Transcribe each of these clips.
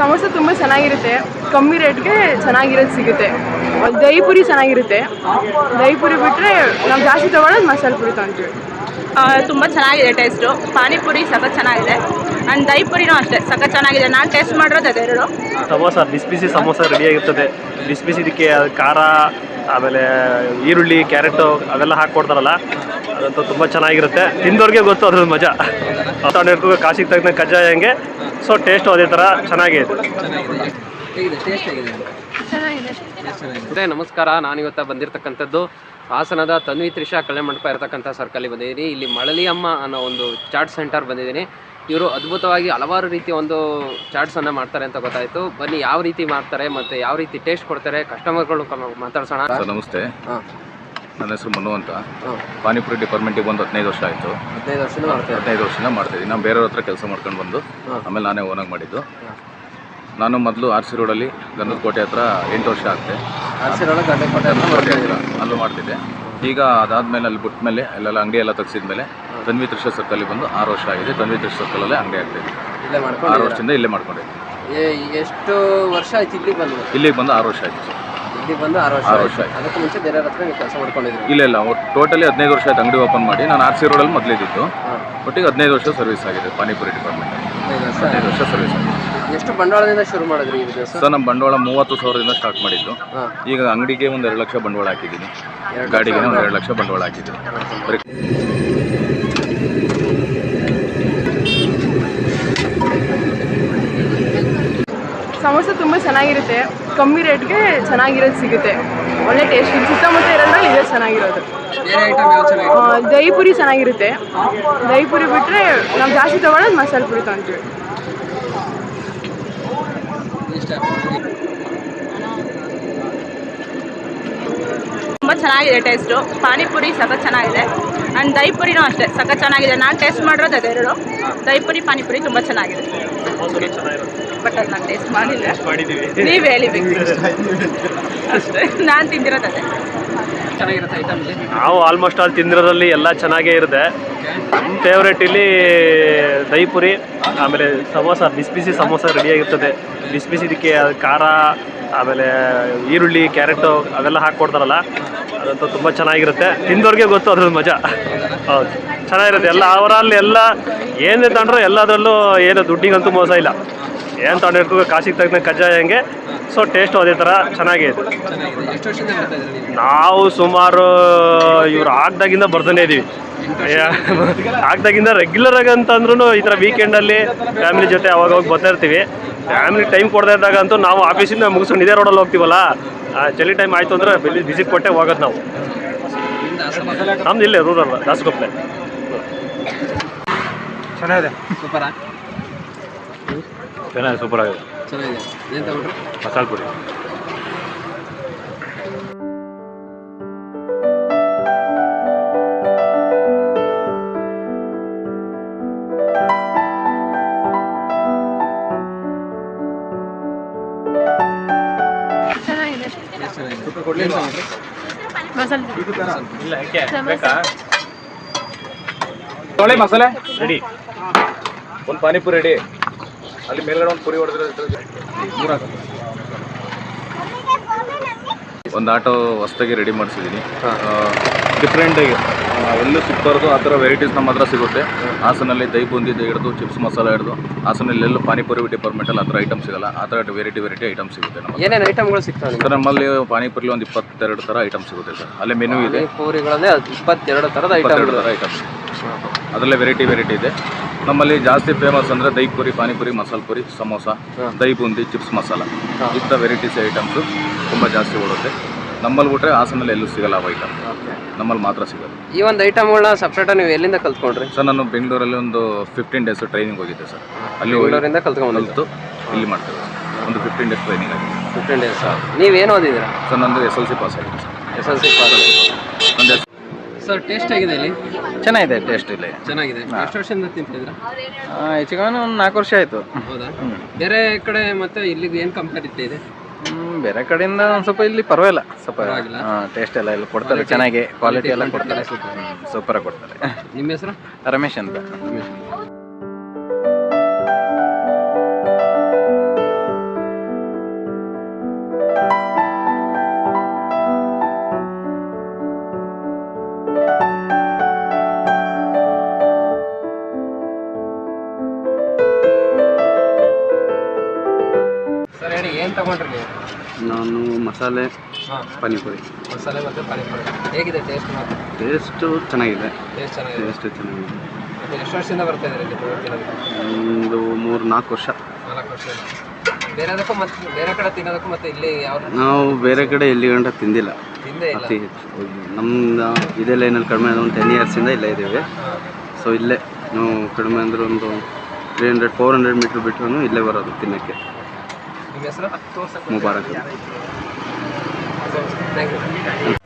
ಸಮೋಸ ತುಂಬ ಚೆನ್ನಾಗಿರುತ್ತೆ. ಕಮ್ಮಿ ರೇಟ್ಗೆ ಚೆನ್ನಾಗಿರೋದು ಸಿಗುತ್ತೆ. ದಹಿ ಪುರಿ ಚೆನ್ನಾಗಿರುತ್ತೆ. ದಹಿ ಪುರಿ ಬಿಟ್ಟರೆ ನಾವು ಜಾಸ್ತಿ ತೊಗೊಳ್ಳೋದು ಮಸಾಲೆ ಪುರಿ ತೊಗೊತೀವಿ. ತುಂಬ ಚೆನ್ನಾಗಿದೆ ಟೇಸ್ಟು ಪಾನಿಪುರಿ ಸಖತ್ ಚೆನ್ನಾಗಿದೆ. ಆ್ಯಂಡ್ ದಹಿ ಪುರಿನೂ ಅಷ್ಟೇ ಸಖತ್ ಚೆನ್ನಾಗಿದೆ. ನಾನು ಟೇಸ್ಟ್ ಮಾಡಿರೋದು ಅದೆರಡು ಸಮೋಸ ಬಿಸಿ ಬಿಸಿ ಸಮೋಸ ರೆಡಿಯಾಗಿರ್ತದೆ ಬಿಸಿ ಬಿಸಿ ಇದಕ್ಕೆ ಖಾರ ಆಮೇಲೆ ಈರುಳ್ಳಿ ಕ್ಯಾರೆಟು ಅವೆಲ್ಲ ಹಾಕ್ಕೊಡ್ತಾರಲ್ಲ ಅದಂತೂ ತುಂಬ ಚೆನ್ನಾಗಿರುತ್ತೆ. ತಿಂದವ್ರಿಗೆ ಗೊತ್ತು ಅದ್ರ ಮಜಾ. ಇರ್ತದೆ ಕಾಸಿಗೆ ತಗ್ನ ಕಜ್ಜಾಯ ಹೆಂಗೆ. ಸೊ ಟೇಸ್ಟು ಅದೇ ಥರ ಚೆನ್ನಾಗಿದೆ ಹೇಗಿದೆ ಟೇಸ್ಟ್ ಹೇಗಿದೆ? ಮತ್ತೆ ನಮಸ್ಕಾರ. ನಾನಿವತ್ತ ಬಂದಿರತಕ್ಕಂಥದ್ದು ಹಾಸನದ ತನ್ವಿ ತ್ರಿಷಾ ಕಲ್ಯಾಣ ಮಂಟಪ ಇರತಕ್ಕಂಥ ಸರ್ಕಲ್ಲಿ ಬಂದಿದ್ದೀನಿ. ಇಲ್ಲಿ ಮಳಲಿ ಅಮ್ಮ ಅನ್ನೋ ಒಂದು ಚಾಟ್ ಸೆಂಟರ್ ಬಂದಿದ್ದೀನಿ. ಇವರು ಅದ್ಭುತವಾಗಿ ಹಲವಾರು ರೀತಿಯ ಒಂದು ಚಾಟ್ಸನ್ನು ಮಾಡ್ತಾರೆ ಅಂತ ಗೊತ್ತಾಯಿತು. ಬನ್ನಿ ಯಾವ ರೀತಿ ಮಾಡ್ತಾರೆ ಮತ್ತು ಯಾವ ರೀತಿ ಟೇಸ್ಟ್ ಕೊಡ್ತಾರೆ ಕಸ್ಟಮರ್ಗಳು ಮಾತಾಡ್ಸೋಣ. ಸರ್ ನಮಸ್ತೆ. ಹಾಂ. ನನ್ನ ಹೆಸರು ಮನು ಅಂತ. ಪಾನಿಪುರಿ ಡಿಪಾರ್ಟ್ಮೆಂಟಿಗೆ ಬಂದು ಹದಿನೈದು ವರ್ಷ ಆಯಿತು. ಹದಿನೈದು ಹದಿನೈದು ವರ್ಷದಿಂದ ಮಾಡ್ತಿದ್ದೀನಿ ನಾನು ಬೇರೆಯವ್ರ ಹತ್ರ ಕೆಲಸ ಮಾಡ್ಕೊಂಡು ಬಂದು ಆಮೇಲೆ ನಾನೇ ಓನಾಗಿ ಮಾಡಿದ್ದು. ನಾನು ಮೊದಲು ಆರ್ ಸಿ ರೋಡಲ್ಲಿ ಗಂಧದ ಕೋಟೆ ಹತ್ರ ಎಂಟು ವರ್ಷ ಆಗ್ತೆ ಹಸಿರೊಳಗೆ ಗಡ್ಡೆ ಕೊಟ್ಟೆ ಅಂತ ಕೋಟೆ ಮಾಡ್ತಿದ್ದೀರಾ? ಹತ್ರ ಅಲ್ಲೂ ಮಾಡ್ತಿದ್ದೆ. ಈಗ ಅದಾದಮೇಲೆ ಅಲ್ಲಿ ಬಿಟ್ಟ ಮೇಲೆ ಅಲ್ಲೆಲ್ಲ ಅಂಗಡಿ ಎಲ್ಲ ತೆಗ್ಸಿದ್ಮೇಲೆ ತನ್ವಿ ತ್ರಿಷ ಸರ್ಕಲ್ಲಿ ಬಂದು ಆರು ವರ್ಷ ಆಗಿದೆ. ತನ್ವಿ ತ್ರಿಷ ಸರ್ಕಲಲ್ಲೇ ಅಂಗಡಿ ಆಗ್ತಿದೆ ಇಲ್ಲೇ ಆರು ವರ್ಷದಿಂದ ಇಲ್ಲೇ ಮಾಡ್ಕೊಂಡಿದ್ದೆ ಎಷ್ಟು ವರ್ಷ ಆಯ್ತು ಇಲ್ಲಿಗೆ ಬಂದು? ಇಲ್ಲಿಗೆ ಬಂದು ಆರು ವರ್ಷ ಆಯಿತು. ಸರ್ ಇಲ್ಲಿಗೆ ಬಂದು ಆರು ವರ್ಷ ಆರು ವರ್ಷ ಆಯ್ತು. ಅದಕ್ಕೆ ಮುಂಚೆ ಬೇರೆ ಹತ್ರ ನೀವು ಕೆಲಸ ಮಾಡ್ಕೊಂಡಿದ್ರಿ? ಇಲ್ಲ ಇಲ್ಲ. ಟೋಟಲಿ ಹದಿನೈದು ವರ್ಷ ಆಯ್ತು ಅಂಗಡಿ ಓಪನ್ ಮಾಡಿ. ನಾನು ಆರ್ ಸಿ ರೋಡಲ್ಲಿ ಮೊದಲಿದ್ದಿತ್ತು ಹಾಂ. ಒಟ್ಟಿಗೆ ಹದಿನೈದು ವರ್ಷ ಸರ್ವಿಸ್ ಆಗಿದೆ ಪಾನಿಪುರಿ ಡಿಪಾರ್ಟ್ಮೆಂಟ್ ಹದಿನೈದು ವರ್ಷ ಹದಿನೈದು ವರ್ಷ ಸರ್ವಿಸ್ ಆಗಿದೆ. ಎಷ್ಟು ಬಂಡವಾಳದಿಂದ ಶುರು ಮಾಡಿದ್ರಿ ಈ ಬಿಸ್ನೆಸ್ ಸರ್ ನಮ್ಮ ಬಂಡವಾಳ ಮೂವತ್ತು ಸಾವಿರದಿಂದ ಸ್ಟಾರ್ಟ್ ಮಾಡಿದ್ದು. ಹಾಂ. ಈಗ ಅಂಗಡಿಗೆ ಒಂದು ಎರಡು ಲಕ್ಷ ಬಂಡವಾಳ ಹಾಕಿದ್ದೀನಿ. ಗಾಡಿಗೆ ಒಂದು ಎರಡು ಲಕ್ಷ ಬಂಡವಾಳ ಹಾಕಿದ್ದೀನಿ. ಬರೀ ಸಮೋಸ ತುಂಬ ಚೆನ್ನಾಗಿರುತ್ತೆ. ಕಮ್ಮಿ ರೇಟ್ಗೆ ಚೆನ್ನಾಗಿರೋದು ಸಿಗುತ್ತೆ. ಒಳ್ಳೆ ಟೇಸ್ಟ್ ಸುತ್ತಮುತ್ತ ಇರೋದ್ರಲ್ಲಿ ಇದೇ ಚೆನ್ನಾಗಿರೋದು. ದಹಿಪುರಿ ಚೆನ್ನಾಗಿರುತ್ತೆ? ದೈಪುರಿ ಪುರಿ ಬಿಟ್ಟರೆ ನಾವು ಜಾಸ್ತಿ ತೊಗೊಳೋದು ಮಸಾಲೆ ಪುರಿ ತೊಗೊಂತೀವಿ. ತುಂಬ ಚೆನ್ನಾಗಿದೆ ಟೇಸ್ಟು ಪಾನಿಪುರಿ ಸಖತ್ ಚೆನ್ನಾಗಿದೆ. ಆ್ಯಂಡ್ ದೈಪುರಿ ಪುರಿನೂ ಅಷ್ಟೇ ಸಖತ್ ಚೆನ್ನಾಗಿದೆ. ನಾನು ಟೇಸ್ಟ್ ಮಾಡಿರೋದು ಅದೆರಡು ದಹಿಪುರಿ ಪಾನಿಪುರಿ ತುಂಬ ಚೆನ್ನಾಗಿದೆ. ಬಟ್ ಅದು ನಾನು ಟೇಸ್ಟ್ ಮಾಡಿಲ್ಲ. ನೀವು ಹೇಳಿಬೇಕು. ಅಷ್ಟೇ. ನಾನು ತಿಂದಿರೋದು ಚೆನ್ನಾಗಿರುತ್ತೆ ಐಟಮ್ ನಾವು ಆಲ್ಮೋಸ್ಟ್ ಆಲ್ ತಿಂದಿರೋದ್ರಲ್ಲಿ ಎಲ್ಲ ಚೆನ್ನಾಗೇ ಇರುತ್ತೆ. ಫೇವ್ರೇಟ್ ಇಲ್ಲಿ ದಹಿ ಪುರಿ, ಆಮೇಲೆ ಸಮೋಸ ಬಿಸಿ ಬಿಸಿ ಸಮೋಸ ರೆಡಿಯಾಗಿರ್ತದೆ ಬಿಸಿ ಬಿಸಿ ಇದಕ್ಕೆ ಖಾರ, ಆಮೇಲೆ ಈರುಳ್ಳಿ, ಕ್ಯಾರೆಟು ಅವೆಲ್ಲ ಹಾಕ್ಕೊಡ್ತಾರಲ್ಲ, ಅದಂತೂ ತುಂಬ ಚೆನ್ನಾಗಿರುತ್ತೆ. ತಿಂದವ್ರಿಗೆ ಗೊತ್ತು ಅದ್ರದ್ದು ಮಜಾ. ಹೌದು. ಚೆನ್ನಾಗಿರುತ್ತೆ. ಎಲ್ಲ ಅವರಲ್ಲಿ ಎಲ್ಲ ಏನೇ ಎಲ್ಲದರಲ್ಲೂ ಏನು ದುಡ್ಡಿಗಂತೂ ಮೋಸ ಇಲ್ಲ. ಏನು ತಗೊಂಡಿರ್ತೀವಿ ಕಾಸಿಗೆ ತಗ್ನ ಕಜ್ಜಾಯ ಹಂಗೆ? ಸೊ ಟೇಸ್ಟು ಅದೇ ಥರ ಚೆನ್ನಾಗಿದೆ. ನೀವು? ಸುಮಾರು ಇವ್ರು ಆಗ್ದಾಗಿಂದ ಬರ್ತಾನೆ ಇದೀವಿ. ಆಗ್ದಾಗಿಂದ ರೆಗ್ಯುಲರ್ ಆಗಿ ಅಂತಂದ್ರೂ ಈ ಥರ ವೀಕೆಂಡಲ್ಲಿ ಫ್ಯಾಮಿಲಿ ಜೊತೆ ಅವಾಗ ಹೋಗಿ ಬರ್ತಾ ಇರ್ತೀವಿ. ಫ್ಯಾಮಿಲಿ ಟೈಮ್ ಕೊಡ್ತಾ ಇದ್ದಾಗ ಅಂತೂ ನಾವು ಆಫೀಸಿಂದ ಮುಗಿಸ್ಕೊಂಡು ಇದೇ ರೋಡಲ್ಲಿ ಹೋಗ್ತೀವಲ್ಲ ಚಳಿ ಟೈಮ್ ಆಯಿತು ಅಂದರೆ ಬಿಸಿ ಕೊಟ್ಟೆ ಹೋಗೋದು ನಾವು. ನಮ್ದು ಇಲ್ಲೇ ರೂರಲ್ ದಾಸಗೊಪ್ಪಲೆ ಚೆನ್ನಾಗಿದೆ. ಸೂಪರಾ? ಚೆನ್ನಾಗಿದೆ ಸೂಪರ್ ಆಗಿದೆ? ಚೆನ್ನಾಗಿದೆ. ಏನು ತಗೊಂಡ್ರು? ಮಸಾಲೆ ಪುರಿ ಚೆನ್ನಾಗಿದೆ. ಚೆನ್ನಾಗಿದೆ ಏನು ತಗೊಂಡ್ರು ಮಸಾಲೆ ತೊಳೆ ಮಸಾಲೆ? ರೆಡಿ. ಒಂದು ಪಾನಿಪುರಿ ರೆಡಿ. ಅಲ್ಲಿ ಮೇಲ್ಗಡೆ ಒಂದು ಪುರಿ ಹೊಡೆದ್ರೆ ಒಂದು ಆಟೋ ಹೊಸದಾಗಿ ರೆಡಿ ಮಾಡಿಸಿದ್ದೀನಿ. ಡಿಫ್ರೆಂಟಾಗಿ ಎಲ್ಲೂ ಸಿಗ್ತಾರದು ಆ ಥರ ವೆರೈಟೀಸ್ ನಮ್ಮ ಹತ್ರ ಸಿಗುತ್ತೆ. ಹಾಸನಲ್ಲಿ ದಹಿ ಬೂಂದಿದ್ದು ಹಿಡಿದು ಚಿಪ್ಸ್ ಮಸಾಲ ಹಿಡಿದು. ಹಾಸನಲ್ಲಿ ಎಲ್ಲೂ ಪಾನಿಪುರಿ ಡಿಪಾರ್ಟ್ಮೆಂಟಲ್ಲಿ ಆ ಥರ ಐಟಮ್ ಸಿಗಲ್ಲ. ಆ ಥರ ವೆರೈಟಿ ವೆರೈಟಿ ಐಟಮ್ ಸಿಗುತ್ತೆ ನಮ್ಮ ಏನೇನು ಐಟಮ್ಗಳು ಸಿಗ್ತವೆ ಸರ್ ನಮ್ಮಲ್ಲಿ ಪಾನಿಪುರಿ ಒಂದು ಇಪ್ಪತ್ತೆರಡು ಥರ ಐಟಮ್ ಸಿಗುತ್ತೆ ಸರ್. ಅಲ್ಲೇ ಮೆನು ಇದೆ. ಪೂರಿಗಳಲ್ಲೇ ಇಪ್ಪತ್ತೆರಡು ಥರದ ಐಟಮ್ ಐಟಮ್ಗಳು ಥರ ಐಟಮ್ ಅದರಲ್ಲೇ ವೆರೈಟಿ ವೆರೈಟಿ ಇದೆ. ನಮ್ಮಲ್ಲಿ ಜಾಸ್ತಿ ಫೇಮಸ್ ಅಂದರೆ ದಹಿ ಪುರಿ ಪಾನಿಪುರಿ ಮಸಾಲ ಪುರಿ ಸಮೋಸ ದಹಿ ಬೂಂದಿ ಚಿಪ್ಸ್ ಮಸಾಲ. ಇಂಥ ವೆರೈಟೀಸ್ ಐಟಮ್ಸು ತುಂಬ ಜಾಸ್ತಿ ಓಡುತ್ತೆ. ನಮ್ಮಲ್ಲಿ ಬಿಟ್ರೆ ಹಾಸನಲ್ಲಿ ಎಲ್ಲೂ ಸಿಗಲ್ಲ ಆ ಐಟಮ್ ನಮ್ಮಲ್ಲಿ ಮಾತ್ರ ಸಿಗೋದು ಈ ಒಂದು ಐಟಮ್ಗಳನ್ನ ಸಪ್ರೇಟಾಗಿ ನೀವು ಎಲ್ಲಿಂದ ಕಲ್ತ್ಕೊಂಡ್ರಿ? ಸರ್ ನಾನು ಬೆಂಗಳೂರಲ್ಲಿ ಒಂದು ಫಿಫ್ಟೀನ್ ಡೇಸ್ ಟ್ರೈನಿಂಗ್ ಹೋಗಿದ್ದೆ ಸರ್. ಅಲ್ಲಿ ಬೆಂಗಳೂರಿಂದ ಕಲ್ತ್ಕೊಂಡು ಕಲಿತು ಇಲ್ಲಿ ಮಾಡ್ತೇವೆ ಒಂದು ಫಿಫ್ಟೀನ್ ಡೇಸ್ ಟ್ರೈನಿಂಗ್ ಆಗಿದೆ. ಫಿಫ್ಟೀನ್ ಡೇಸ್ ನೀವೇನು ಓದಿದ್ದೀರಾ? ಸರ್ ನಂದು ಎಸ್ ಎಲ್ ಸಿ ಪಾಸ್ ಆಗಿದೆ sir. S L C pass sir taste ಆಗಿದೆ ಇಲ್ಲಿ? ಚೆನ್ನಾಗಿದೆ ಟೇಸ್ಟ್ ಇಲ್ಲಿ. ಚೆನ್ನಾಗಿದೆ. ಎಷ್ಟು ವರ್ಷದಿಂದ ತಿಂತಿದ್ರ ಹೆಚ್ಚು ಕಮ್ಮಿ ಒಂದು ನಾಲ್ಕು ವರ್ಷ ಆಯಿತು. ಹೌದಾ? ಬೇರೆ ಕಡೆ ಮತ್ತೆ ಇಲ್ಲಿಗೆ ಏನು ಕಂಪ್ಯಾರಿಟಿ ಇದೆ? ಬೇರೆ ಕಡೆಯಿಂದ ಒಂದು ಸ್ವಲ್ಪ ಇಲ್ಲಿ ಪರವಾಗಿಲ್ಲ. ಸ್ವಲ್ಪ. ಟೇಸ್ಟ್ ಎಲ್ಲ ಇಲ್ಲಿ ಕೊಡ್ತಾರೆ ಚೆನ್ನಾಗಿ ಕ್ವಾಲಿಟಿ ಎಲ್ಲ ಕೊಡ್ತಾರೆ. ಸೂಪರಾಗಿ ಕೊಡ್ತಾರೆ. ನಿಮ್ಮ ಹೆಸರು? ರಮೇಶ್ ಅಂತ. ಏನು ತಗೊಂಡ್ರಿ ನಾನು ಮಸಾಲೆ ಪಾನಿಪುರಿ. ಮಸಾಲೆ ಮತ್ತು ಪಾನಿಪುರಿ. ಹೇಗಿದೆ ಟೇಸ್ಟ್ ಮಾತ್ರ? ಟೇಸ್ಟು ಚೆನ್ನಾಗಿದೆ. ಟೇಸ್ಟ್ ಚೆನ್ನಾಗಿದೆ. ಟೇಸ್ಟ್ ಚೆನ್ನಾಗಿದೆ. ಮತ್ತೆ ಎಷ್ಟು ವರ್ಷದಿಂದ ಬರ್ತಾ ಇದ್ದೀರಿ ಇಲ್ಲಿ ತಿನ್ನೋದಕ್ಕೆ ಒಂದು ಮೂರು ನಾಲ್ಕು ವರ್ಷ. ನಾಲ್ಕು ವರ್ಷ. ಬೇರೆದಕ್ಕೂ ಮತ್ತೆ ಬೇರೆ ಕಡೆ ತಿನ್ನೋದಕ್ಕೂ ಮತ್ತೆ ಇಲ್ಲಿ ಯಾವ ನಾವು ಬೇರೆ ಕಡೆ ಎಲ್ಲಿ ಗಂಟ ತಿಂದಿಲ್ಲ. ತಿಂದೇ ಇಲ್ಲ. ಅತಿ ಹೆಚ್ಚು. ನಮ್ದು ಇದೇ ಲೈನಲ್ಲಿ ಕಡಿಮೆ ಒಂದು ಟೆನ್ ಇಯರ್ಸಿಂದ ಇಲ್ಲೇ ಇದ್ದೀವಿ. ಸೊ ಇಲ್ಲೇ ನಾವು ಕಡಿಮೆ ಅಂದ್ರೆ ಒಂದು three hundred four hundred metre ಬಿಟ್ಟರು ಇಲ್ಲೇ ಬರೋದು ತಿನ್ನೋಕ್ಕೆ. ನಿಮ್ಮ ಹೆಸರು? ಮುಬಾರಕ್. ಥ್ಯಾಂಕ್ ಯು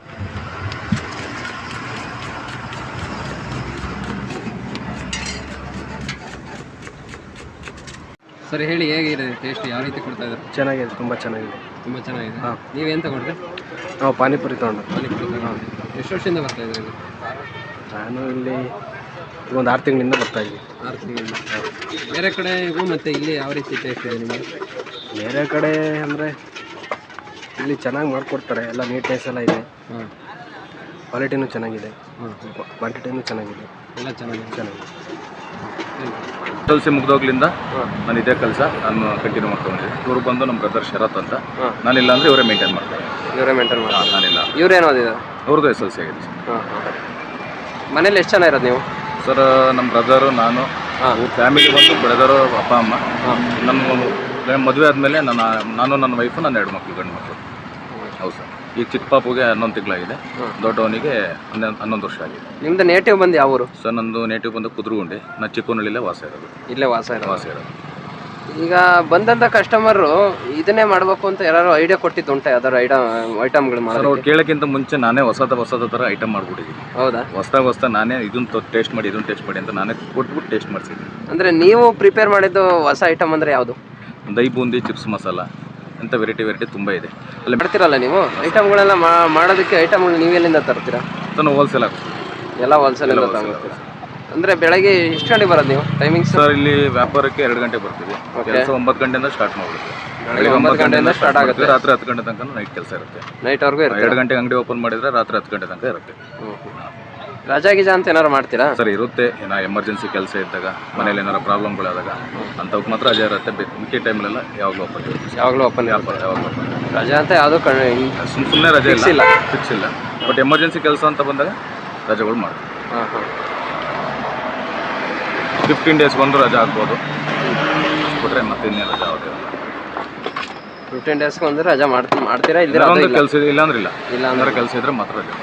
ಸರಿ ಹೇಳಿ ಹೇಗಿದೆ? ಟೇಸ್ಟ್ ಯಾವ ರೀತಿ ಕೊಡ್ತಾ ಇದ್ದಾರೆ? ಚೆನ್ನಾಗಿದೆ ತುಂಬ ಚೆನ್ನಾಗಿದೆ. ತುಂಬ ಚೆನ್ನಾಗಿದೆ. ನೀವೇನು ತಗೊಂಡ್ರಿ? ನಾವು ಪಾನಿಪುರಿ ತೊಗೊಂಡು. ಪಾನಿಪುರಿ ತೊಗೊಂಡು. ಎಷ್ಟು ವರ್ಷದಿಂದ ಬರ್ತಾ ಇದ್ದೀರಿ? ನಾನು ಇಲ್ಲಿ ಒಂದು ಆರು ತಿಂಗಳಿಂದ ಬರ್ತಾ ಇದ್ವಿ ಆರು ತಿಂಗಳಿಂದ. ಬೇರೆ ಕಡೆಗೂ ಮತ್ತು ಇಲ್ಲಿ ಯಾವ ರೀತಿ ಟೇಸ್ಟ್ ಇದೆ ನಿಮಗೆ? ಬೇರೆ ಕಡೆ ಅಂದರೆ ಇಲ್ಲಿ ಚೆನ್ನಾಗಿ ಮಾಡಿಕೊಡ್ತಾರೆ ಎಲ್ಲ ನೀಟ್ನೆಸ್ ಎಲ್ಲ ಇದೆ. ಹಾಂ. ಕ್ವಾಲಿಟಿನೂ ಚೆನ್ನಾಗಿದೆ. ಹ್ಞೂ ಕ್ವಾಂಟಿಟಿನೂ ಚೆನ್ನಾಗಿದೆ. ಎಲ್ಲ ಚೆನ್ನಾಗಿದೆ. ಚೆನ್ನಾಗಿದೆ. ಕೆಲಸ ಮುಗಿದೋಗ್ಲಿಂದ ನಾನು ಇದೇ ಕೆಲಸ ನಾನು ಕಂಟಿನ್ಯೂ ಮಾಡ್ಕೊಂಡಿದ್ದೀನಿ. ಇವರು ಬಂದು ನಮ್ಮ ಬ್ರದರ್ ಶರತ್ ಅಂತ. ನಾನಿಲ್ಲ ಅಂದರೆ ಇವರೇ ಮೇಂಟೈನ್ ಮಾಡ್ತಾರೆ. ಇವರೇ ಮೇಂಟೈನ್ ಮಾಡ್ತಾರೆ ನಾನಿಲ್ಲ. ಇವ್ರೇನು ಅವ್ರದ್ದು ಎಸ್ ಎಲ್ ಸಿ ಆಗಿದೆ ಮನೇಲಿ ಎಷ್ಟು ಜನ ಇರೋದು ನೀವು? ಸರ್ ನಮ್ಮ ಬ್ರದರು ನಾನು ಫ್ಯಾಮಿಲಿ ಬಂದು ಬ್ರದರು ಅಪ್ಪ ಅಮ್ಮ. ನಮ್ಮ ಮದುವೆ ಆದಮೇಲೆ ನನ್ನ ನಾನು ನನ್ನ ವೈಫು ನನ್ನ ಎರಡು ಮಕ್ಕಳು ಗಂಡು ಮಕ್ಕಳು ಹೌದು ಸರ್. ಈಗ ಚಿಕ್ಕ ಪಾಪುಗೆ ಹನ್ನೊಂದು ತಿಂಗಳಾಗಿದೆ. ದೊಡ್ಡವನಿಗೆ ಹನ್ನೊಂದು ಹನ್ನೊಂದು ವರ್ಷ ಆಗಿದೆ. ನಿಮ್ದು ನೇಟಿವ್ ಬಂದು ಯಾವ ಊರು ಸರ್ ನಂದು ನೇಟಿವ್ ಬಂದು ಕುದ್ರುಗುಂಡಿ. ನಾನು ಚಿಕ್ಕನಹಳ್ಳಿಲೇ ವಾಸ ಇರೋದು. ಇಲ್ಲೇ ವಾಸ ಇರೋದು. ವಾಸ ಇರೋದು. ಈಗ ಬಂದಂತ ಕಸ್ಟಮರು ಇದನ್ನೇ ಮಾಡಬೇಕು ಅಂತ ಯಾರು ಐಡಿಯಾ ಕೊಟ್ಟಿದ್ದು ಉಂಟಾ ಯಾವ್ದಾರು ಐಟಮ್ ಐಟಮ್ಗಳು ಸರ್ ಅವ್ರು ಮಾಡೋದಕ್ಕೆ ಕೇಳೋಕ್ಕಿಂತ ಮುಂಚೆ ನಾನೇ ಹೊಸದ ಹೊಸದ ಥರ ಐಟಮ್ ಮಾಡ್ಬಿಟ್ಟಿದ್ದೀನಿ. ಹೌದಾ? ಹೊಸ್ದಾಗಿ ಹೊಸ ನಾನೇ ಇದನ್ನ ಟೇಸ್ಟ್ ಮಾಡಿ ಇದನ್ನ ಟೇಸ್ಟ್ ಮಾಡಿ ಅಂತ ನಾನೇ ಕೊಟ್ಬಿಟ್ಟು ಟೇಸ್ಟ್ ಮಾಡಿಸಿದ್ದೀನಿ. ಅಂದ್ರೆ ನೀವು ಪ್ರಿಪೇರ್ ಮಾಡಿದ್ದು ಹೊಸ ಐಟಮ್ ಅಂದ್ರೆ ಯಾವುದು? ದೈ ಬೂಂದಿ ಚಿಪ್ಸ್ ಮಸಾಲ ಅಂತ ವೆರೈಟಿ ವೆರೈಟಿ ತುಂಬ ಇದೆ. ಅಲ್ಲಿ ಮಾಡ್ತೀರಲ್ಲ ನೀವು? ಐಟಮ್ಗಳೆಲ್ಲ ಮಾಡೋದಕ್ಕೆ ಐಟಮ್ಗಳು ನೀವೆಲ್ಲಿಂದ ತರ್ತೀರಾ? ಹೋಲ್ಸೇಲ್ ಆಗುತ್ತೆ ಎಲ್ಲ ಹೋಲ್ಸೇಲ್ ಎಲ್ಲ ತಗೊಳ್ತೀರಾ ಅಂದರೆ ಬೆಳಗ್ಗೆ ಎಷ್ಟು ಗಂಟೆಗೆ ಬರೋದು ನೀವು? ಟೈಮಿಂಗ್ಸ್ ಸರ್ ಇಲ್ಲಿ ವ್ಯಾಪಾರಕ್ಕೆ ಎರಡು ಗಂಟೆ ಬರ್ತೀವಿ. ಕೆಲಸ ಒಂಬತ್ತು ಗಂಟೆಯಿಂದ ಸ್ಟಾರ್ಟ್ ಮಾಡ್ಬಿಡುತ್ತೆ ಬೆಳಗ್ಗೆ ಒಂಬತ್ತು ಗಂಟೆಯಿಂದ ಸ್ಟಾರ್ಟ್ ಆಗುತ್ತೆ. ರಾತ್ರಿ ಹತ್ತು ಗಂಟೆ ತನಕ ನೈಟ್ ಕೆಲಸ ಇರುತ್ತೆ. ನೈಟ್ವರೆಗೂ ಎರಡು ಗಂಟೆ ಗಂಟೆಗೆ ಅಂಗಡಿ ಓಪನ್ ಮಾಡಿದ್ರೆ ರಾತ್ರಿ ಹತ್ತು ಗಂಟೆ ತನಕ ಇರುತ್ತೆ. ರಜಾ ಗಿಜಾ ಅಂತ ಏನಾರು ಮಾಡ್ತೀರಾ? ಸರ್ ಇರುತ್ತೆ. ಏನೋ ಎಮರ್ಜೆನ್ಸಿ ಕೆಲಸ ಇದ್ದಾಗ ಮನೇಲಿ ಏನಾರು ಪ್ರಾಬ್ಲಮ್ಗಳಾದಾಗ ಅಂಥವ್ಕೆ ಮಾತ್ರ ರಜೆ ಇರುತ್ತೆ. ಮಿಕ್ಕಿ ಟೈಮಲ್ಲೆಲ್ಲ ಯಾವಾಗಲೂ ಓಪನ್ ಇರುತ್ತೆ. ಯಾವಾಗಲೂ ಓಪನ್ ವ್ಯಾಪಾರ ಯಾವಾಗಲೂ ಓಪನ್ ರಜಾ ಅಂತ ಯಾವುದೂ ಕಣ್ ಸುಮ್ಮನೆ ರಜೆ ಇಲ್ಲ. ಇಲ್ಲ. ಫಿಕ್ಸ್ ಇಲ್ಲ. ಬಟ್ ಎಮರ್ಜೆನ್ಸಿ ಕೆಲಸ ಅಂತ ಬಂದಾಗ ರಜೆಗಳು ಮಾಡ್ತೀವಿ. ಹಾಂ ಹಾಂ. ಫಿಫ್ಟೀನ್ ಡೇಸ್ ಒಂದು ರಜಾ ಹಾಕ್ಬೋದು. ಕೊಟ್ಟರೆ ಮತ್ತೆ ಇನ್ನೇ ರಜೆ ಯಾವುದೇ ಫಿಫ್ಟೀನ್ ಡೇಸ್ಗೆ ಒಂದು ರಜಾ ಮಾಡ್ತಾ ಮಾಡ್ತೀರಾ? ಇಲ್ಲ? ಒಂದು ಕೆಲಸ ಇಲ್ಲ. ಇಲ್ಲಾಂದ್ರೆ ಇಲ್ಲ ಇಲ್ಲ. ಅಂದ್ರೆ ಕೆಲಸ ಇದ್ರೆ ಮಾತ್ರ ರಜೆ.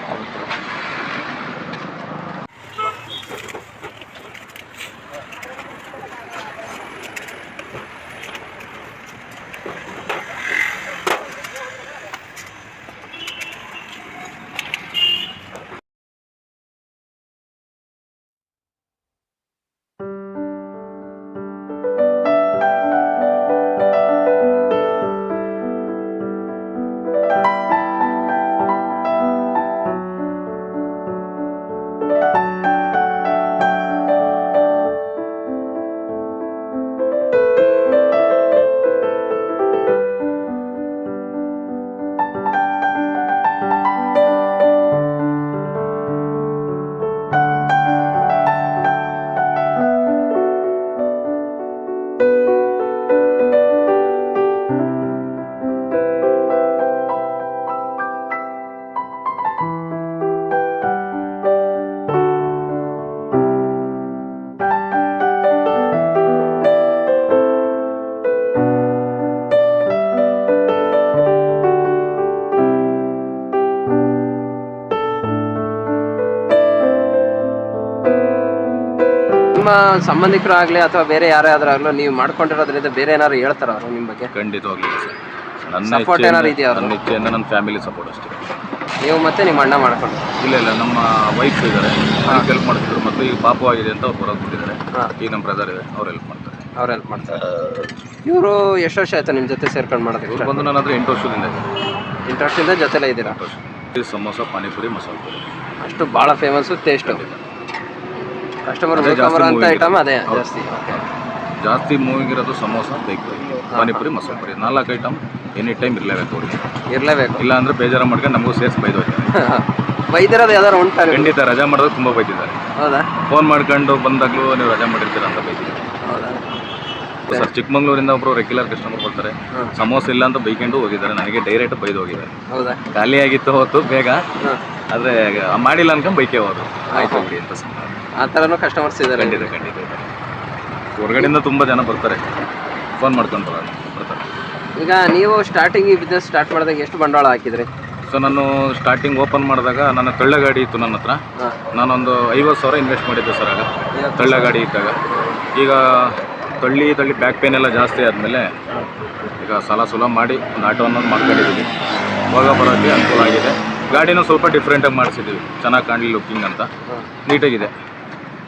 ನಿಮ್ಮ ಸಂಬಂಧಿಕರು ಆಗಲಿ ಅಥವಾ ಬೇರೆ ಯಾರೇ ಆದ್ರಾಗಲೂ ನೀವು ಮಾಡ್ಕೊಂಡಿರೋದ್ರಿಂದ ಬೇರೆ ಏನಾದ್ರು ಹೇಳ್ತಾರ ಅವರು ನಿಮ್ಮ ಬಗ್ಗೆ? ಖಂಡಿತವಾಗ್ಲಿಲ್ಲ ಸರ್. ನನ್ನ Support ಇಚ್ಛೆಯಿಂದ- ಏನಾದ್ರು ಇದೆಯಾ? ನನ್ನ ಇಚ್ಛೆಯಿಂದ ನನ್ನ ಫ್ಯಾಮಿಲಿ ಸಪೋರ್ಟ್ ಅಷ್ಟೇ. ನೀವು ಮತ್ತೆ ನಿಮ್ಮ ಅಣ್ಣ ಮಾಡ್ಕೊಂಡು? ಇಲ್ಲ ಇಲ್ಲ ನಮ್ಮ ವೈಫ್ ಇದ್ದಾರೆ ಅವ್ರಿಗೆ ಹೆಲ್ಪ್ ಮಾಡ್ತಿದ್ರು ಮತ್ತು ಈಗ ಪಾಪು ಆಗಿದೆ ಅಂತ ಅವ್ರು ಹೊರಗೆ ಬಿಟ್ಟಿದ್ದಾರೆ. ಈಗ ನಮ್ಮ ಬ್ರದರ್ ಇದೆ ಅವ್ರು ಹೆಲ್ಪ್ ಮಾಡ್ತಾರೆ. ಅವ್ರು ಹೆಲ್ಪ್ ಮಾಡ್ತಾರೆ. ಇವರು ಎಷ್ಟು ವರ್ಷ ಆಯ್ತು ನಿಮ್ಮ ಜೊತೆ ಸೇರ್ಕೊಂಡು ಮಾಡೋದಕ್ಕೆ ಇವ್ರು ಬಂದು ನನ್ನ ಹತ್ರ ಎಂಟು ವರ್ಷದಿಂದ ಇದೆ ಇಂಟ್ರೆಸ್ಟಿಂದ ಜೊತೆಲೇ ಇದ್ದೀರಾ? ಎಂಟು ವರ್ಷ. ಈ ಸಮೋಸ ಪಾನಿಪುರಿ ಮಸಾಲೆ ಪುರಿ. ಅಷ್ಟು ಭಾಳ ಫೇಮಸ್ಸು ಟೇಸ್ಟು ಕಸ್ಟಮರ್ ಅಂತ ಐಟಮ್ ಅದೇ ಜಾಸ್ತಿ. ಜಾಸ್ತಿ ಮೂವಿಂಗ್ ಇರೋದು ಸಮೋಸ ಬೇಕು ಪಾನಿಪುರಿ ಮಸಾಲೆ ಪುರಿ. ನಾಲ್ಕು ಐಟಮ್ ಎನಿ ಟೈಮ್ ಇರಲೇಬೇಕು ಅವ್ರಿಗೆ. ಇರಲೇಬೇಕು. ಇಲ್ಲ ಅಂದ್ರೆ ಬೇಜಾರು ಮಾಡ್ಕೊಂಡು ನಮಗೂ ಸೇರ್ಸಿ ಬೈದು ಹೋಗ್ತಾರೆ. ಬೈದಿರೋದು ಯಾವ್ದಾರು ಉಂಟಾ ಖಂಡಿತ ರಜಾ ಮಾಡೋದು ತುಂಬ ಬೈದಿದ್ದಾರೆ. ಹೌದಾ? ಫೋನ್ ಮಾಡ್ಕೊಂಡು ಬಂದಾಗಲೂ ನೀವು ರಜಾ ಮಾಡಿರ್ತೀರ ಅಂತ ಬೈದಿದ್ದಾರೆ. ಹೌದಾ? ಸರ್ ಚಿಕ್ಕಮಂಗ್ಳೂರಿಂದ ಒಬ್ಬರು ರೆಗ್ಯುಲರ್ ಕಸ್ಟಮರ್ ಬರ್ತಾರೆ. ಸಮೋಸ ಇಲ್ಲ ಅಂತ ಬೈಕೊಂಡು ಹೋಗಿದ್ದಾರೆ. ನನಗೆ ಡೈರೆಕ್ಟ್ ಬೈದು ಹೋಗಿದ್ದಾರೆ. ಹೌದಾ? ಖಾಲಿ ಆಗಿತ್ತು ಹೊತ್ತು ಬೇಗ ಆದ್ರೆ ಮಾಡಿಲ್ಲ ಅನ್ಕೊಂಡು ಬೈಕೆ ಹೋದ್ರು. ಆಯ್ತು ಬಿಡಿ ಅಂತ ಸುಮ್ಮನೆ ಆ ಥರನೂ ಕಸ್ಟಮರ್ಸ್ ಇದ್ದಾರೆ ಖಂಡಿತ ಖಂಡಿತ. ಹೊರಗಡೆಯಿಂದ ತುಂಬ ಜನ ಬರ್ತಾರೆ. ಫೋನ್ ಮಾಡ್ಕೊಂಡು ಬರ್ತಾರೆ. ಈಗ ನೀವು ಸ್ಟಾರ್ಟಿಂಗ್ ಈ ಬಿಸ್ನೆಸ್ ಸ್ಟಾರ್ಟ್ ಮಾಡಿದಾಗ ಎಷ್ಟು ಬಂಡವಾಳ ಹಾಕಿದ್ರಿ? ಸೊ ನಾನು ಸ್ಟಾರ್ಟಿಂಗ್ ಓಪನ್ ಮಾಡಿದಾಗ ನನ್ನ ತಳ್ಳ ಗಾಡಿ ಇತ್ತು ನನ್ನ ಹತ್ರ. ಹಾಂ. ನಾನೊಂದು ಐವತ್ತು ಸಾವಿರ ಇನ್ವೆಸ್ಟ್ ಮಾಡಿದ್ದೆ ಸರ್ ಆಗ. ತಳ್ಳ ಗಾಡಿ ಇದ್ದಾಗ. ಈಗ ತಳ್ಳಿ ತಳ್ಳಿ ಬ್ಯಾಕ್ ಪೇನ್ ಎಲ್ಲ ಜಾಸ್ತಿ ಆದಮೇಲೆ ಈಗ ಸಾಲ ಸುಲ ಮಾಡಿ ಒಂದು ಆಟೋ ಅನ್ನೋದು ಮಾಡ್ಕೊಂಡಿದ್ದೀವಿ ಹೋಗ ಬರೋಕ್ಕೆ ಅನುಕೂಲ ಆಗಿದೆ. ಗಾಡಿನೂ ಸ್ವಲ್ಪ ಡಿಫ್ರೆಂಟಾಗಿ ಮಾಡಿಸಿದ್ದೀವಿ ಚೆನ್ನಾಗಿ ಕಾಣಲಿ ಲುಕ್ಕಿಂಗ್ ಅಂತ. ನೀಟಾಗಿದೆ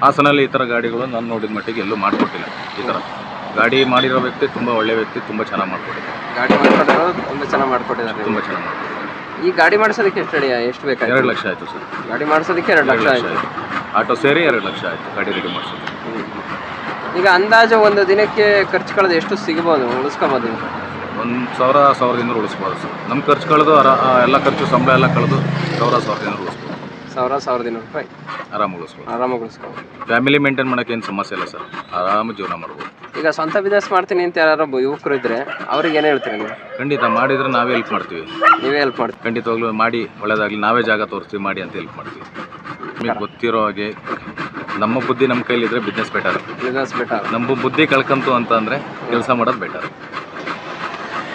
ಹಾಸನಲ್ಲಿ ಈ ಥರ ಗಾಡಿಗಳು ನಾನು ನೋಡಿದ ಮಟ್ಟಿಗೆ ಎಲ್ಲೂ ಮಾಡಿಕೊಟ್ಟಿಲ್ಲ. ಈ ಥರ ಗಾಡಿ ಮಾಡಿರೋ ವ್ಯಕ್ತಿ ತುಂಬ ಒಳ್ಳೆ ವ್ಯಕ್ತಿ ತುಂಬ ಚೆನ್ನಾಗಿ ಮಾಡಿಕೊಟ್ಟಿದ್ದಾರೆ. ಗಾಡಿ ಮಾಡ್ಕೊಟ್ಟಿರೋದು ತುಂಬ ಚೆನ್ನಾಗಿ ಮಾಡ್ಕೊಟ್ಟಿದ್ದಾರೆ. ತುಂಬ ಚೆನ್ನಾಗಿ ಮಾಡಿಕೊಟ್ಟಿದ್ದಾರೆ. ಈ ಗಾಡಿ ಮಾಡಿಸೋದಕ್ಕೆ ಎಷ್ಟು ಅಡಿ ಎಷ್ಟು ಬೇಕಾ ಎರಡು ಲಕ್ಷ ಆಯಿತು ಸರ್. ಗಾಡಿ ಮಾಡಿಸೋದಕ್ಕೆ ಎರಡು ಲಕ್ಷ ಆಯಿತು. ಆಟೋ ಸೇರಿ ಎರಡು ಲಕ್ಷ ಆಯಿತು ಗಾಡಿ ರೆಡಿ ಮಾಡಿಸೋದು ಈಗ ಅಂದಾಜು ಒಂದು ದಿನಕ್ಕೆ ಖರ್ಚು ಕಳೆದು ಎಷ್ಟು ಸಿಗ್ಬೋದು? ಉಳಿಸ್ಕೊಬೋದು ಒಂದು ಸಾವಿರ ಸಾವಿರದಿಂದ ಉಳಿಸ್ಬೋದು ಸರ್. ನಮ್ಮ ಖರ್ಚು ಕಳೆದು ಅರ ಎಲ್ಲ ಖರ್ಚು ಸಂಬಳ ಎಲ್ಲ ಕಳೆದು ಸಾವಿರ ಸಾವಿರದಿಂದ ಉಳಿಸ್ಬೋದು. ಸಾವಿರ ಸಾವಿರದ ಇನ್ನೂರು ರೂಪಾಯಿ. ಆರಾಮ ಉಳಿಸ್ಬೋದು ಫ್ಯಾಮಿಲಿ ಮೇಂಟೈನ್ ಮಾಡೋಕೆ ಏನು ಸಮಸ್ಯೆ ಇಲ್ಲ ಸರ್? ಆರಾಮ ಜೀವನ ಮಾಡ್ಬೋದು. ಈಗ ಸ್ವಂತ ಬಿಸ್ನೆಸ್ ಮಾಡ್ತೀನಿ ಅಂತ ಯಾರು ಯುವಕರು ಇದ್ರೆ ಅವ್ರಿಗೆ ಏನು ಹೇಳ್ತೀರಿ ನೀವು? ಖಂಡಿತ ಮಾಡಿದ್ರೆ ನಾವೇ ಹೆಲ್ಪ್ ಮಾಡ್ತೀವಿ. ನೀವೇ ಹೆಲ್ಪ್ ಮಾಡಿ ಖಂಡಿತವಾಗ್ಲೂ ಮಾಡಿ ಒಳ್ಳೇದಾಗಲಿ ನಾವೇ ಜಾಗ ತೋರಿಸ್ತೀವಿ ಮಾಡಿ ಅಂತ ಹೆಲ್ಪ್ ಮಾಡ್ತೀವಿ. ನಿಮಗೆ ಗೊತ್ತಿರೋ ಹಾಗೆ ನಮ್ಮ ಬುದ್ಧಿ ನಮ್ಮ ಕೈಲಿದ್ರೆ ಬಿಸ್ನೆಸ್ ಬೆಟರ್ ಬಿಸ್ನೆಸ್ ಬೆಟರ್ ನಮ್ಮ ಬುದ್ಧಿ ಕಳ್ಕಂತು ಅಂತ ಅಂದರೆ ಕೆಲಸ ಮಾಡೋದು ಬೆಟರ್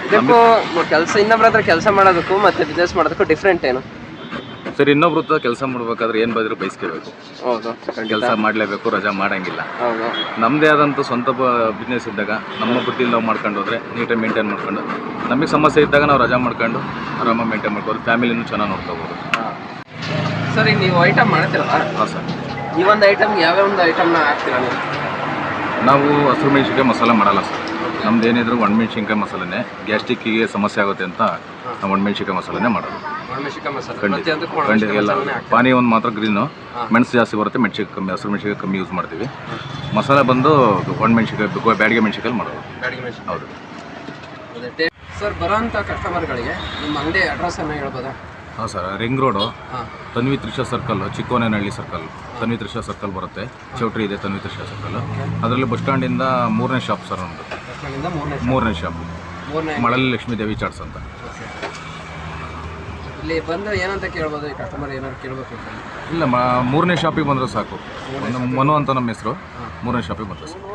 ಇದಕ್ಕೂ ಕೆಲಸ ಇನ್ನೊಬ್ಬರ ಹತ್ರ ಕೆಲಸ ಮಾಡೋದಕ್ಕೂ ಮತ್ತೆ ಬಿಸ್ನೆಸ್ ಮಾಡೋದಕ್ಕೂ ಡಿಫ್ರೆಂಟ್ ಏನು? ಸರ್ ಇನ್ನೊಬ್ರ ಹತ್ರ ಕೆಲಸ ಮಾಡ್ಬೇಕಾದ್ರೆ ಏನು ಬಂದ್ರೆ ಬಯಸ್ಕೋಬೇಕು ಹೌದು ಕೆಲಸ ಮಾಡಲೇಬೇಕು ರಜಾ ಮಾಡಂಗಿಲ್ಲ. ಹೌದು. ನಮ್ಮದೇ ಆದಂಥ ಸ್ವಂತ ಬಿಸ್ನೆಸ್ ಇದ್ದಾಗ ನಮ್ಮ ಬುದ್ಧಿಲಿ ನಾವು ಮಾಡ್ಕೊಂಡು ಹೋದ್ರೆ ನೀಟಾಗಿ ಮೇಂಟೈನ್ ಮಾಡ್ಕೊಂಡು ನಮಗೆ ಸಮಸ್ಯೆ ಇದ್ದಾಗ ನಾವು ರಜಾ ಮಾಡ್ಕೊಂಡು ಆರಾಮಾಗಿ ಮೇಂಟೈನ್ ಮಾಡ್ಬೋದು ಫ್ಯಾಮಿಲಿನೂ ಚೆನ್ನಾಗಿ ನೋಡ್ಕೋಬೋದು. ಸರ್ ಈಗ ನೀವು ಐಟಮ್ ಮಾಡ್ತೀರಲ್ಲ? ಹಾಂ ಸರ್. ಈ ಒಂದು ಐಟಮ್ ಯಾವ್ಯಾವ ಒಂದು ಐಟಮ್ನ ಹಾಕ್ತೀರಾ ನೀವು? ನಾವು ಹಸಿರು ಮೆಣಸಿಗೆ ಮಸಾಲ ಮಾಡಲ್ಲ ಸರ್. ನಮ್ದು ಏನಿದ್ರು ಒಣಮೆಣ್ಸಿನ್ಕಾಯಿ ಮಸಾಲೆನೇ. ಗ್ಯಾಸ್ಟ್ರಿಕ್ಕಿಗೆ ಸಮಸ್ಯೆ ಆಗುತ್ತೆ ಅಂತ ನಾವು ಒಣಮೆಣ್ಸಿನ್ಕಾಯಿ ಮಸಾಲೆನೇ ಮಾಡೋದು. ಖಂಡಿತ. ಎಲ್ಲ ಪಾನಿ ಒಂದು ಮಾತ್ರ ಗ್ರೀನು ಮೆಣಸು ಜಾಸ್ತಿ ಬರುತ್ತೆ ಮೆಣಸಿಗೆ ಕಮ್ಮಿ ಹಸಿರು ಮೆಣಸಿನ್ಕಾಯಿ ಕಮ್ಮಿ ಯೂಸ್ ಮಾಡ್ತೀವಿ. ಮಸಾಲೆ ಬಂದು ಒಣಮೆಣ್ಸಿನ್ಕಾಯಿ ಬ್ಯಾಡಿಗೆ ಮೆಣಸಿನ್ಕಾಯಿ ಮಾಡೋದು. ಹೌದು. ಸರ್ ಬರೋಂಥ ಕಸ್ಟಮರ್ಗಳಿಗೆ ನಿಮ್ಮ ಅಂಗಡಿ ಅಡ್ರೆಸ್ಸನ್ನು ಹೇಳ್ಬೋದಾ? ಹಾಂ sir ring road Tanvi Trisha circle Chikkonenahalli circle Tanvi Trisha circle ಬರುತ್ತೆ. ಚೌಟ್ರಿ ಇದೆ ತನ್ವಿ ತ್ರಿಷಾ ಸರ್ಕಲ್ ಅದರಲ್ಲಿ ಬಸ್ ಸ್ಟ್ಯಾಂಡಿಂದ ಮೂರನೇ ಶಾಪ್ ಸರ್ ನಮ್ಮದು ಮೂರನೇ ಮೂರನೇ ಶಾಪ್. ಮೂರನೇ ಮಳಲಿ ಲಕ್ಷ್ಮೀ ದೇವಿ ಚಾಟ್ಸ್ ಅಂತ. ಇಲ್ಲಿ ಬಂದು ಏನಂತ ಕೇಳ್ಬೋದು? ಈ ಕಸ್ಟಮರ್ ಏನಾದ್ರು ಕೇಳಬೇಕು ಅಂತ. ಇಲ್ಲ ಮ ಮೂರನೇ ಶಾಪಿಗೆ ಬಂದರೆ ಸಾಕು. ಮನು ಅಂತ ನಮ್ಮ ಹೆಸರು. ಮೂರನೇ ಶಾಪಿಗೆ ಬಂದರೆ ಸಾಕು.